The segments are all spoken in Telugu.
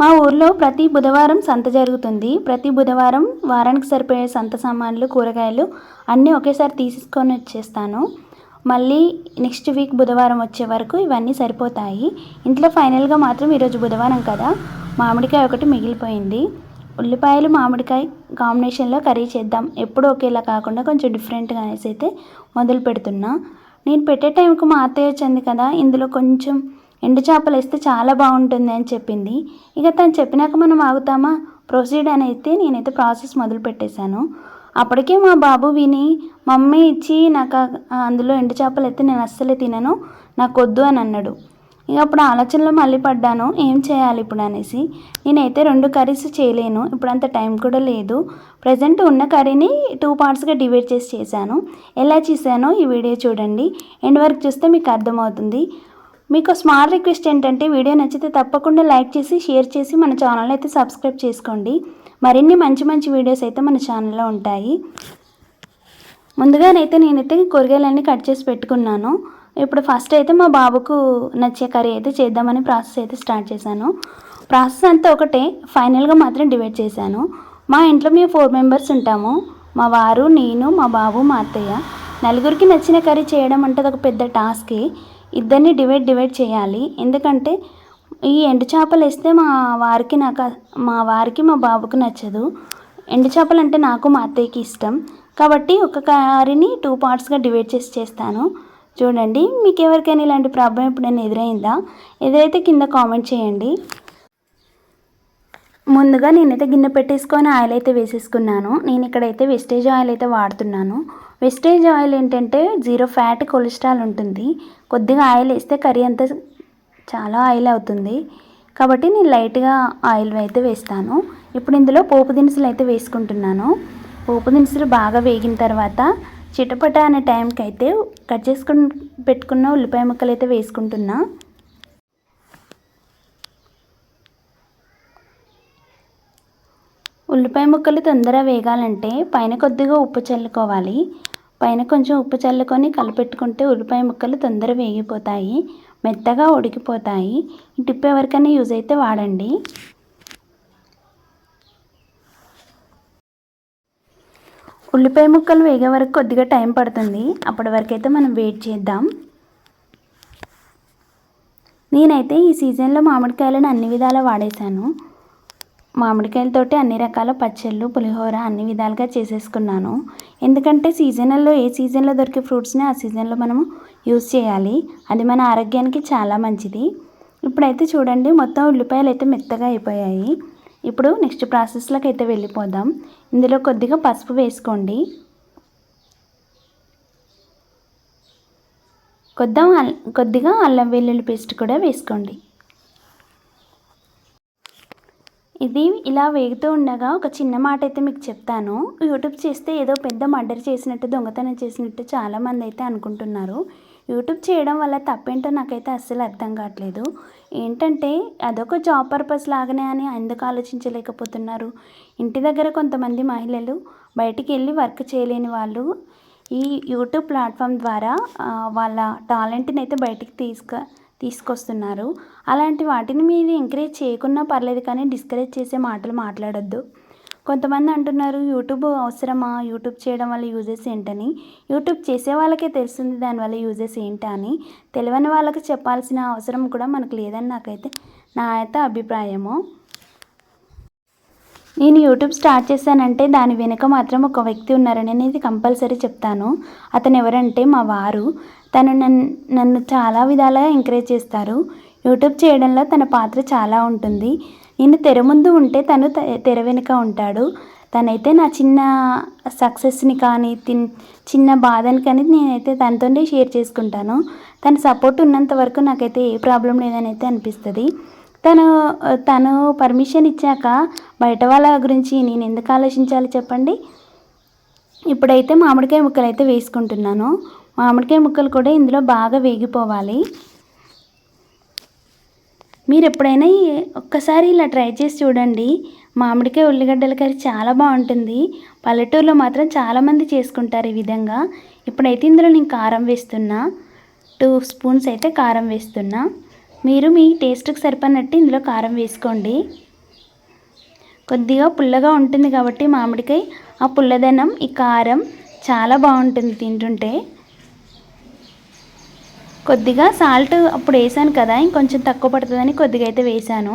మా ఊర్లో ప్రతి బుధవారం సంత జరుగుతుంది. ప్రతి బుధవారం వారానికి సరిపోయే సంత సామాన్లు కూరగాయలు అన్నీ ఒకేసారి తీసుకొని వచ్చేస్తాను. మళ్ళీ నెక్స్ట్ వీక్ బుధవారం వచ్చే వరకు ఇవన్నీ సరిపోతాయి. ఇంట్లో ఫైనల్గా మాత్రం ఈరోజు బుధవారం కదా. మామిడికాయ ఒకటి మిగిలిపోయింది. ఉల్లిపాయలు మామిడికాయ కాంబినేషన్లో కర్రీ చేద్దాం. ఎప్పుడు ఒకేలా కాకుండా కొంచెం డిఫరెంట్గా అనేసి అయితే మొదలు పెడుతున్నా నేను పెట్టే టైంకి మా అత్తయ్య వచ్చింది కదా. ఇందులో కొంచెం ఎండు చేపలు వేస్తే చాలా బాగుంటుంది అని చెప్పింది. ఇక తను చెప్పినాక మనం ఆగుతామా? ప్రొసీడ్ అని అయితే నేనైతే ప్రాసెస్ మొదలు పెట్టేశాను. అప్పటికే మా బాబు విని మమ్మీ ఇచ్చి నాకు అందులో ఎండు చేపలు అయితే నేను అస్సలే తినను నాకు వద్దు అని అన్నాడు. ఇక అప్పుడు ఆలోచనలో మళ్ళీ పడ్డాను ఏం చేయాలి ఇప్పుడు అనేసి. నేనైతే రెండు కర్రీస్ చేయలేను ఇప్పుడు అంత టైం కూడా లేదు. ప్రజెంట్ ఉన్న కర్రీని టూ పార్ట్స్గా డివైడ్ చేసి చేశాను. ఎలా చేశానో ఈ వీడియో చూడండి. ఎండ్ వరకు చూస్తే మీకు అర్థమవుతుంది. మీకు స్మాల్ రిక్వెస్ట్ ఏంటంటే వీడియో నచ్చితే తప్పకుండా లైక్ చేసి షేర్ చేసి మన ఛానల్ అయితే సబ్స్క్రైబ్ చేసుకోండి. మరిన్ని మంచి మంచి వీడియోస్ అయితే మన ఛానల్లో ఉంటాయి. ముందుగానైతే నేనైతే కూరగాయలన్నీ కట్ చేసి పెట్టుకున్నాను. ఇప్పుడు ఫస్ట్ అయితే మా బాబుకు నచ్చే కర్రీ అయితే చేద్దామని ప్రాసెస్ అయితే స్టార్ట్ చేశాను. ప్రాసెస్ అంతా ఒకటే ఫైనల్గా మాత్రం డివైడ్ చేశాను. మా ఇంట్లో మేము ఫోర్ మెంబర్స్ ఉంటాము. మా వారు నేను మా బాబు మా అత్తయ్య. నలుగురికి నచ్చిన కర్రీ చేయడం అంటే ఒక పెద్ద టాస్కే ఇద్దరిని డివైడ్ డివైడ్ చేయాలి. ఎందుకంటే ఈ ఎండు చేపలు వేస్తే మా వారికి నాకు మా వారికి మా బాబుకి నచ్చదు. ఎండు చేపలు అంటే నాకు మా అత్తయ్యకి ఇష్టం. కాబట్టి ఒక కారిని టూ పార్ట్స్గా డివైడ్ చేసి చేస్తాను. చూడండి మీకు ఎవరికైనా ఇలాంటి ప్రాబ్లం ఎప్పుడైనా ఎదురైందా? ఎదురైతే కింద కామెంట్ చేయండి. ముందుగా నేనైతే గిన్నె పెట్టేసుకొని ఆయిల్ అయితే వేసేసుకున్నాను. నేను ఇక్కడైతే వెస్టేజ్ ఆయిల్ అయితే వాడుతున్నాను. వెస్టేజ్ ఆయిల్ ఏంటంటే జీరో ఫ్యాట్ కొలెస్ట్రాల్ ఉంటుంది. కొద్దిగా ఆయిల్ వేస్తే కర్రీ అంతా చాలా ఆయిల్ అవుతుంది. కాబట్టి నేను లైట్గా ఆయిల్ అయితే వేస్తాను. ఇప్పుడు ఇందులో పోపు దినుసులు అయితే వేసుకుంటున్నాను. పోపు దినుసులు బాగా వేగిన తర్వాత చిటపట అనే టైంకి అయితే కట్ చేసుకుని పెట్టుకున్న ఉల్లిపాయ ముక్కలు అయితే వేసుకుంటున్నా. ఉల్లిపాయ ముక్కలు తొందరగా వేగాలంటే పైన కొద్దిగా ఉప్పు చల్లుకోవాలి. పైన కొంచెం ఉప్పు చల్లుకొని కలిపెట్టుకుంటే ఉల్లిపాయ ముక్కలు తొందర వేగిపోతాయి మెత్తగా ఉడికిపోతాయి. ఈ టిప్ ఎవరికైనా యూజ్ అయితే వాడండి. ఉల్లిపాయ ముక్కలు వేగే వరకు కొద్దిగా టైం పడుతుంది. అప్పటి వరకు అయితే మనం వెయిట్ చేద్దాం. నేనైతే ఈ సీజన్లో మామిడికాయలను అన్ని విధాలా వాడేశాను. మామిడికాయలతోటి అన్ని రకాల పచ్చళ్ళు పులిహోర అన్ని విధాలుగా చేసేసుకున్నాను. ఎందుకంటే సీజనల్లో ఏ సీజన్లో దొరికే ఫ్రూట్స్ని ఆ సీజన్లో మనము యూస్ చేయాలి. అది మన ఆరోగ్యానికి చాలా మంచిది. ఇప్పుడైతే చూడండి మొత్తం ఉల్లిపాయలు అయితే మెత్తగా అయిపోయాయి. ఇప్పుడు నెక్స్ట్ ప్రాసెస్లోకి అయితే వెళ్ళిపోదాం. ఇందులో కొద్దిగా పసుపు వేసుకోండి. కొద్దిగా అల్- కొద్దిగా అల్లం వెల్లుల్లి పేస్ట్ కూడా వేసుకోండి. ఇది ఇలా వేగుతూ ఉండగా ఒక చిన్న మాట అయితే మీకు చెప్తాను. యూట్యూబ్ చేస్తే ఏదో పెద్ద మర్డర్ చేసినట్టు దొంగతనం చేసినట్టు చాలామంది అయితే అనుకుంటున్నారు. యూట్యూబ్ చేయడం వల్ల తప్పేంటో నాకైతే అస్సలు అర్థం కావట్లేదు. ఏంటంటే అదొక జాబ్ పర్పస్ లాగానే అని ఎందుకు ఆలోచించలేకపోతున్నారు? ఇంటి దగ్గర కొంతమంది మహిళలు బయటికి వెళ్ళి వర్క్ చేయలేని వాళ్ళు ఈ యూట్యూబ్ ప్లాట్ఫామ్ ద్వారా వాళ్ళ టాలెంట్ని అయితే బయటికి తీసుక తీసుకొస్తున్నారు. అలాంటి వాటిని మీరు ఎంకరేజ్ చేయకున్నా పర్లేదు కానీ డిస్కరేజ్ చేసే మాటలు మాట్లాడొద్దు. కొంతమంది అంటున్నారు యూట్యూబ్ అవసరమా? యూట్యూబ్ చేయడం వల్ల యూజెస్ ఏంటని? యూట్యూబ్ చేసే వాళ్ళకే తెలుస్తుంది దానివల్ల యూజెస్ ఏంటా అని. తెలియని వాళ్ళకి చెప్పాల్సిన అవసరం కూడా మనకు లేదని నాకైతే నా అయితే అభిప్రాయము. నేను యూట్యూబ్ స్టార్ట్ చేశానంటే దాని వెనుక మాత్రం ఒక వ్యక్తి ఉన్నారని అనేది కంపల్సరీ చెప్తాను. అతను ఎవరంటే మా వారు. తను నన్ను నన్ను చాలా విధాలుగా ఎంకరేజ్ చేస్తారు. యూట్యూబ్ చేయడంలో తన పాత్ర చాలా ఉంటుంది. నేను తెర ముందు ఉంటే తను తె- తెర వెనుక ఉంటాడు. తనైతే నా చిన్న సక్సెస్ని కానీ తిన్ చిన్న బాధని కానీ నేనైతే తనతోనే షేర్ చేసుకుంటాను. తన సపోర్ట్ ఉన్నంత వరకు నాకైతే ఏ ప్రాబ్లం లేదని అయితే అనిపిస్తుంది. తను తను పర్మిషన్ ఇచ్చాక బయట వాళ్ళ గురించి నేను ఎందుకు ఆలోచించాలి చెప్పండి? ఇప్పుడైతే మామిడికాయ ముక్కలు అయితే వేసుకుంటున్నాను. మామిడికాయ ముక్కలు కూడా ఇందులో బాగా వేగిపోవాలి. మీరు ఎప్పుడైనా ఒక్కసారి ఇలా ట్రై చేసి చూడండి. మామిడికాయ ఉల్లిగడ్డల కర్రీ చాలా బాగుంటుంది. పల్లెటూరులో మాత్రం చాలామంది చేసుకుంటారు ఈ విధంగా. ఇప్పుడైతే ఇందులో నేను కారం వేస్తున్నా. టూ స్పూన్స్ అయితే కారం వేస్తున్నా. మీరు మీ టేస్ట్కి సరిపడినట్టు ఇందులో కారం వేసుకోండి. కొద్దిగా పుల్లగా ఉంటుంది కాబట్టి మామిడికాయ ఆ పుల్లదనం ఈ కారం చాలా బాగుంటుంది తింటుంటే. కొద్దిగా సాల్ట్ అప్పుడు వేసాను కదా ఇంకొంచెం తక్కువ పడుతుందని కొద్దిగా అయితే వేసాను.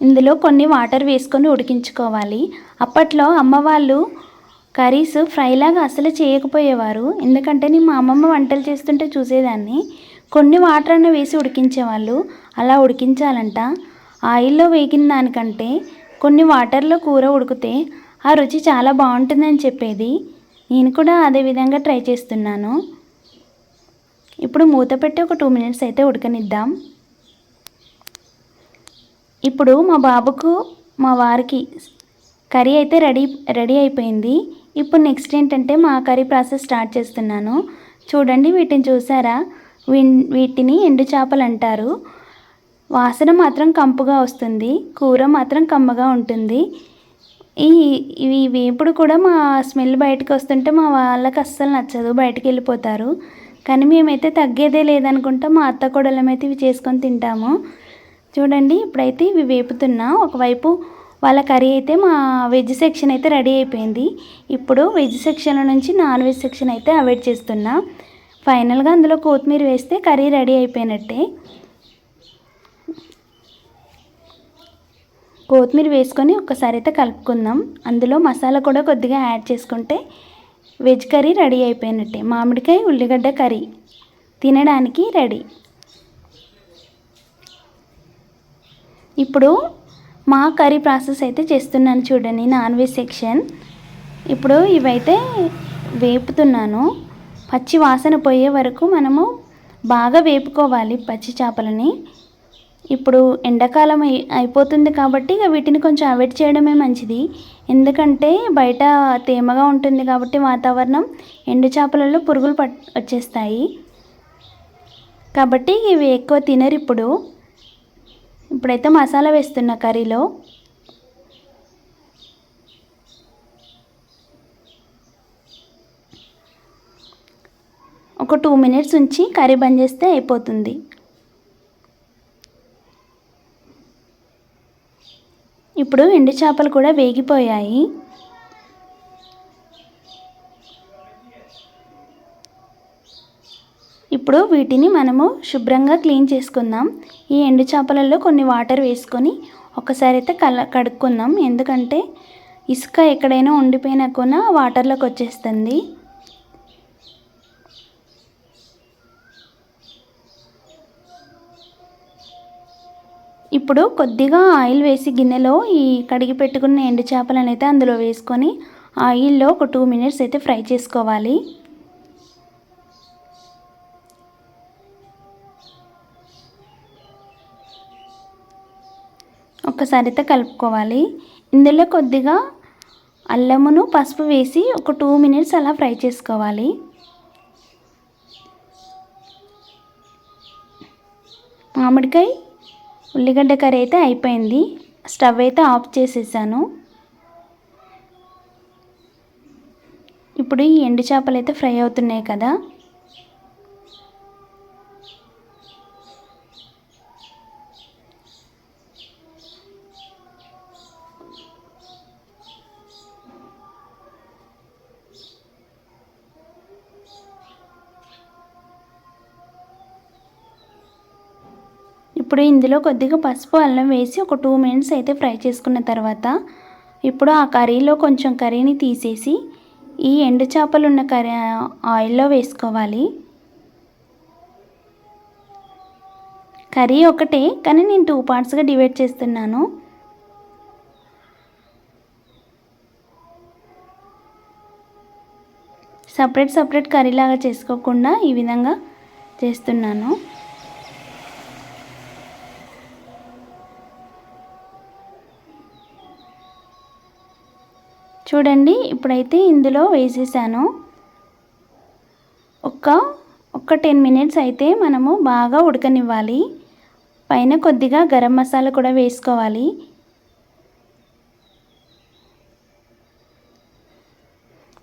ఇందులో కొన్ని వాటర్ వేసుకొని ఉడికించుకోవాలి. అప్పట్లో అమ్మ వాళ్ళు కర్రీస్ ఫ్రైలాగా అసలు చేయకపోయేవారు. ఎందుకంటే నేను మా అమ్మమ్మ వంటలు చేస్తుంటే చూసేదాన్ని. కొన్ని వాటర్ అన్న వేసి ఉడికించేవాళ్ళు. అలా ఉడికించాలంట. ఆయిల్లో వేగిన దానికంటే కొన్ని వాటర్లో కూర ఉడికితే ఆ రుచి చాలా బాగుంటుందని చెప్పేది. నేను కూడా అదే విధంగా ట్రై చేస్తున్నాను. ఇప్పుడు మూత పెట్టి ఒక టూ మినిట్స్ అయితే ఉడకనిద్దాం. ఇప్పుడు మా బాబుకు మా వారికి కర్రీ అయితే రెడీ రెడీ అయిపోయింది. ఇప్పుడు నెక్స్ట్ ఏంటంటే మా కర్రీ ప్రాసెస్ స్టార్ట్ చేస్తున్నాను. చూడండి వీటిని చూసారా? వీ- వీటిని ఎండు చేపలు అంటారు. వాసన మాత్రం కంపుగా వస్తుంది. కూర మాత్రం కమ్మగా ఉంటుంది. ఈ ఇవి వేపుడు కూడా మా స్మెల్ బయటకు వస్తుంటే మా వాళ్ళకి అస్సలు నచ్చదు బయటకు వెళ్ళిపోతారు. కానీ మేమైతే తగ్గేదే లేదనుకుంటా మా అత్త కొడలమైతే ఇవి చేసుకొని తింటాము. చూడండి ఇప్పుడైతే ఇవి వేపుతున్నా. ఒకవైపు వాళ్ళ కర్రీ అయితే మా వెజ్ సెక్షన్ అయితే రెడీ అయిపోయింది. ఇప్పుడు వెజ్ సెక్షన్ నుంచి నాన్ వెజ్ సెక్షన్ అయితే అవాయిడ్ చేస్తున్నా. ఫైనల్గా అందులో కొత్తిమీర వేస్తే కర్రీ రెడీ అయిపోయినట్టే. కొత్తిమీర వేసుకొని ఒక్కసారి అయితే కలుపుకుందాం. అందులో మసాలా కూడా కొద్దిగా యాడ్ చేసుకుంటే వెజ్ కర్రీ రెడీ అయిపోయినట్టే. మామిడికాయ ఉల్లిగడ్డ కర్రీ తినడానికి రెడీ. ఇప్పుడు మా కర్రీ ప్రాసెస్ అయితే చేస్తున్నాను చూడండి నాన్ వెజ్ సెక్షన్. ఇప్పుడు ఇవైతే వేపుతున్నాను. పచ్చి వాసన పోయే వరకు మనము బాగా వేపుకోవాలి పచ్చి చేపలని. ఇప్పుడు ఎండాకాలం అయి అయిపోతుంది కాబట్టి ఇక వీటిని కొంచెం అవాయిడ్ చేయడమే మంచిది. ఎందుకంటే బయట తేమగా ఉంటుంది కాబట్టి వాతావరణం ఎండు చేపలలో పురుగులు పట్ వచ్చేస్తాయి. కాబట్టి ఇవి ఎక్కువ తినరు ఇప్పుడు. ఇప్పుడైతే మసాలా వేస్తున్న కర్రీలో. ఒక టూ మినిట్స్ ఉంచి కర్రీ బంద్ చేస్తే అయిపోతుంది. ఇప్పుడు ఎండు చేపలు కూడా వేగిపోయాయి. ఇప్పుడు వీటిని మనము శుభ్రంగా క్లీన్ చేసుకుందాం. ఈ ఎండు చేపలలో కొన్ని వాటర్ వేసుకొని ఒకసారి అయితే కల కడుక్కుందాం. ఎందుకంటే ఇసుక ఎక్కడైనా ఉండిపోయినా కూడా వాటర్లోకి వచ్చేస్తుంది. ఇప్పుడు కొద్దిగా ఆయిల్ వేసి గిన్నెలో ఈ కడిగి పెట్టుకున్న ఎండు చేపలను అయితే అందులో వేసుకొని ఆయిల్లో ఒక టూ మినిట్స్ అయితే ఫ్రై చేసుకోవాలి. ఒక్కసారి అయితే కలుపుకోవాలి. ఇందులో కొద్దిగా అల్లమును పసుపు వేసి ఒక టూ మినిట్స్ అలా ఫ్రై చేసుకోవాలి. మామిడికాయ ఉల్లిగడ్డ కర్రీ అయితే అయిపోయింది. స్టవ్ అయితే ఆఫ్ చేసేసాను. ఇప్పుడు ఈ ఎండు చేపలు అయితే ఫ్రై అవుతున్నాయి కదా. ఇప్పుడు ఇందులో కొద్దిగా పసుపు అల్లం వేసి ఒక టూ మినిట్స్ అయితే ఫ్రై చేసుకున్న తర్వాత ఇప్పుడు ఆ కర్రీలో కొంచెం కర్రీని తీసేసి ఈ ఎండు చేపలు ఉన్న కర్రీ ఆయిల్లో వేసుకోవాలి. కర్రీ ఒకటే కానీ నేను టూ పార్ట్స్గా డివైడ్ చేస్తున్నాను. సపరేట్ సపరేట్ కర్రీ లాగా చేసుకోకుండా ఈ విధంగా చేస్తున్నాను. చూడండి ఇప్పుడైతే ఇందులో వేసేసాను. ఒక ఒక టెన్ మినిట్స్ అయితే మనము బాగా ఉడకనివ్వాలి. పైన కొద్దిగా గరం మసాలా కూడా వేసుకోవాలి.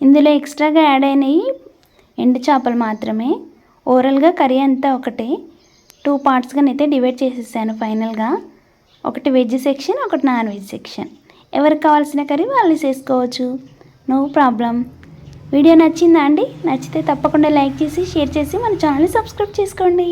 ఇందులో ఎక్స్ట్రాగా యాడ్ అయినవి ఎండు చేపలు మాత్రమే. ఓవరాల్గా కర్రీ అంతా ఒకటే. టూ పార్ట్స్గా అయితే డివైడ్ చేసేసాను ఫైనల్గా. ఒకటి వెజ్ సెక్షన్ ఒకటి నాన్ వెజ్ సెక్షన్. ఎవరికి కావాల్సిన కర్రీ వాళ్ళు చేసుకోవచ్చు. No problem. వీడియో నచ్చిందా అండి? నచ్చితే తప్పకుండా లైక్ చేసి షేర్ చేసి మన ఛానల్ని సబ్స్క్రైబ్ చేసుకోండి.